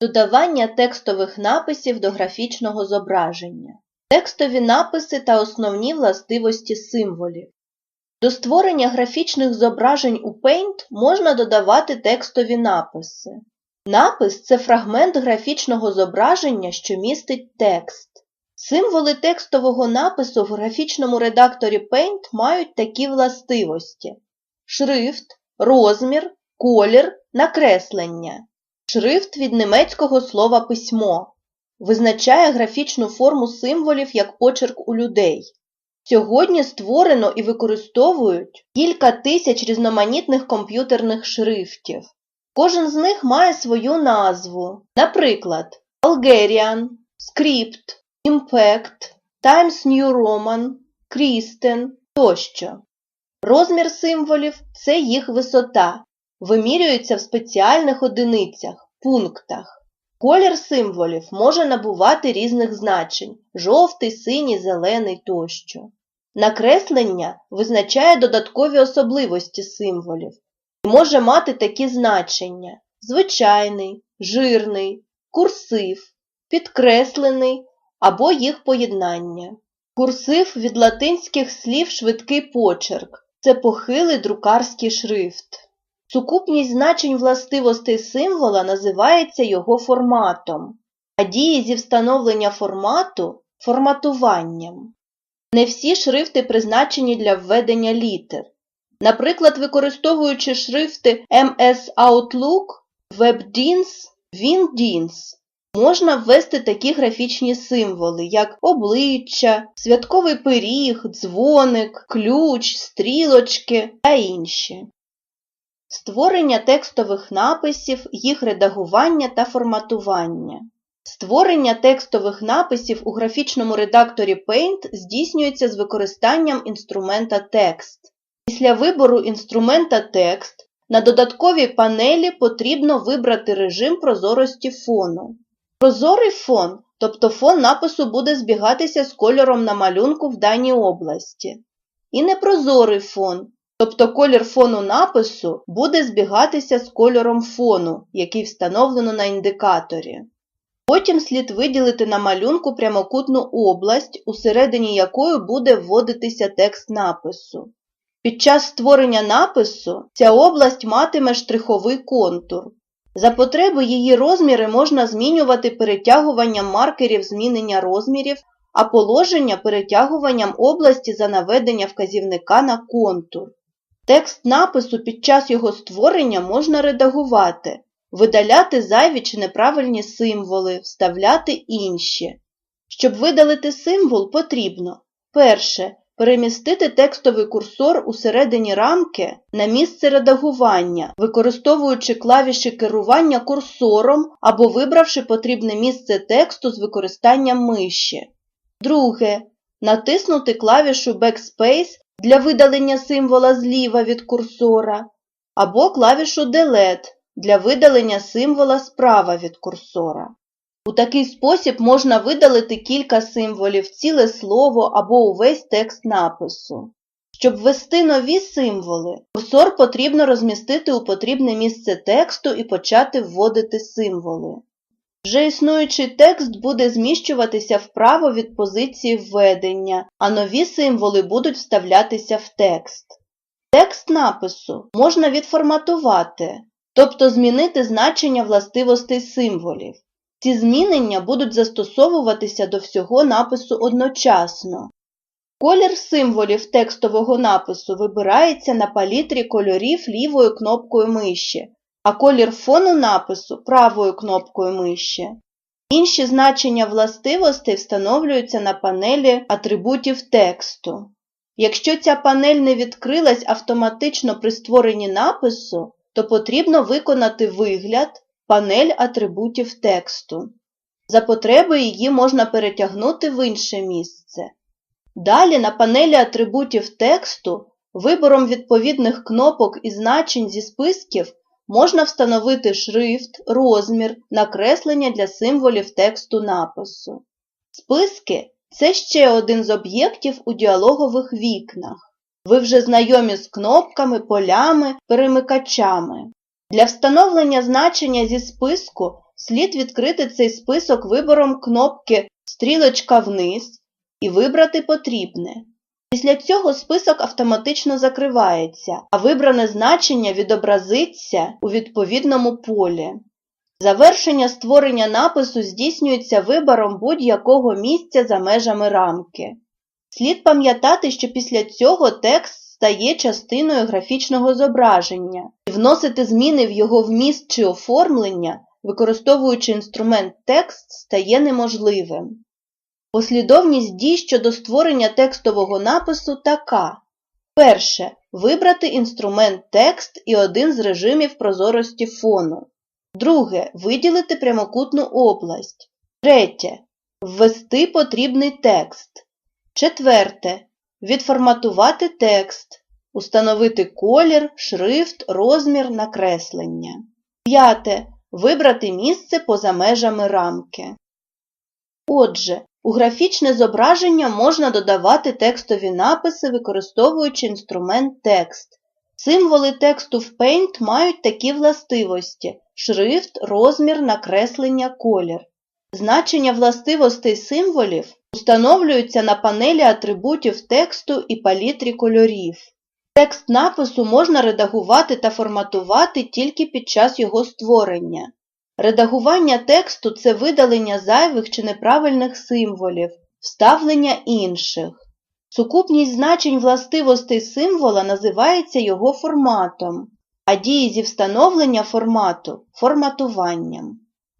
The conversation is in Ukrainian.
Додавання текстових написів до графічного зображення. Текстові написи та основні властивості символів. До створення графічних зображень у Paint можна додавати текстові написи. Напис це фрагмент графічного зображення, що містить текст. Символи текстового напису в графічному редакторі Paint мають такі властивості: шрифт, розмір, колір, накреслення. Шрифт від німецького слова письмо визначає графічну форму символів як почерк у людей. Сьогодні створено і використовують кілька тисяч різноманітних комп'ютерних шрифтів. Кожен з них має свою назву, наприклад, Algerian, Script, Impact, Times New Roman, Kristen тощо. Розмір символів це їх висота, вимірюється в спеціальних одиницях, пунктах. Колір символів може набувати різних значень жовтий, синій, зелений тощо. Накреслення визначає додаткові особливості символів і може мати такі значення звичайний, жирний, курсив, підкреслений або їх поєднання. Курсив від латинських слів швидкий почерк це похилий друкарський шрифт. Сукупність значень властивостей символа називається його форматом, а дії зі встановлення формату форматуванням. Не всі шрифти призначені для введення літер. Наприклад, використовуючи шрифти MS Outlook, WebDins, WinDins, можна ввести такі графічні символи, як обличчя, святковий пиріг, дзвоник, ключ, стрілочки та інші. Створення текстових написів, їх редагування та форматування. Створення текстових написів у графічному редакторі Paint здійснюється з використанням інструмента текст. Після вибору інструмента текст на додатковій панелі потрібно вибрати режим прозорості фону. Прозорий фон, тобто фон напису буде збігатися з кольором на малюнку в даній області. І непрозорий фон, тобто колір фону напису буде збігатися з кольором фону, який встановлено на індикаторі. Потім слід виділити на малюнку прямокутну область, усередині якої буде вводитися текст напису. Під час створення напису ця область матиме штриховий контур. За потреби її розміри можна змінювати перетягуванням маркерів змінення розмірів, а положення перетягуванням області за наведення вказівника на контур. Текст напису під час його створення можна редагувати, видаляти зайві чи неправильні символи, вставляти інші. Щоб видалити символ, потрібно перше. Перемістити текстовий курсор усередині рамки на місце редагування, використовуючи клавіші керування курсором або вибравши потрібне місце тексту з використанням миші. Друге. Натиснути клавішу Backspace для видалення символа зліва від курсора, або клавішу Delete для видалення символа справа від курсора. У такий спосіб можна видалити кілька символів, ціле слово або увесь текст напису. Щоб ввести нові символи, курсор потрібно розмістити у потрібне місце тексту і почати вводити символи. Вже існуючий текст буде зміщуватися вправо від позиції введення, а нові символи будуть вставлятися в текст. Текст напису можна відформатувати, тобто змінити значення властивостей символів. Ці змінення будуть застосовуватися до всього напису одночасно. Колір символів текстового напису вибирається на палітрі кольорів лівою кнопкою миші, а колір фону напису правою кнопкою миші. Інші значення властивостей встановлюються на панелі атрибутів тексту. Якщо ця панель не відкрилась автоматично при створенні напису, то потрібно виконати вигляд панель атрибутів тексту. За потреби її можна перетягнути в інше місце. Далі на панелі атрибутів тексту вибором відповідних кнопок і значень зі списків можна встановити шрифт, розмір, накреслення для символів тексту напису. Списки це ще один з об'єктів у діалогових вікнах. Ви вже знайомі з кнопками, полями, перемикачами. Для встановлення значення зі списку слід відкрити цей список вибором кнопки «Стрілочка вниз» і вибрати потрібне. Після цього список автоматично закривається, а вибране значення відобразиться у відповідному полі. Завершення створення напису здійснюється вибором будь-якого місця за межами рамки. Слід пам'ятати, що після цього текст стає частиною графічного зображення, і вносити зміни в його вміст чи оформлення, використовуючи інструмент текст, стає неможливим. Послідовність дій щодо створення текстового напису така. Перше. Вибрати інструмент текст і один з режимів прозорості фону. Друге. Виділити прямокутну область. Третє. Ввести потрібний текст. Четверте. Відформатувати текст. Установити колір, шрифт, розмір, накреслення. П'яте. Вибрати місце поза межами рамки. Отже, у графічне зображення можна додавати текстові написи, використовуючи інструмент текст. Символи тексту в Paint мають такі властивості – шрифт, розмір, накреслення, колір. Значення властивостей символів установлюються на панелі атрибутів тексту і палітрі кольорів. Текст напису можна редагувати та форматувати тільки під час його створення. Редагування тексту – це видалення зайвих чи неправильних символів, вставлення інших. Сукупність значень властивостей символа називається його форматом, а дії зі встановлення формату – форматуванням.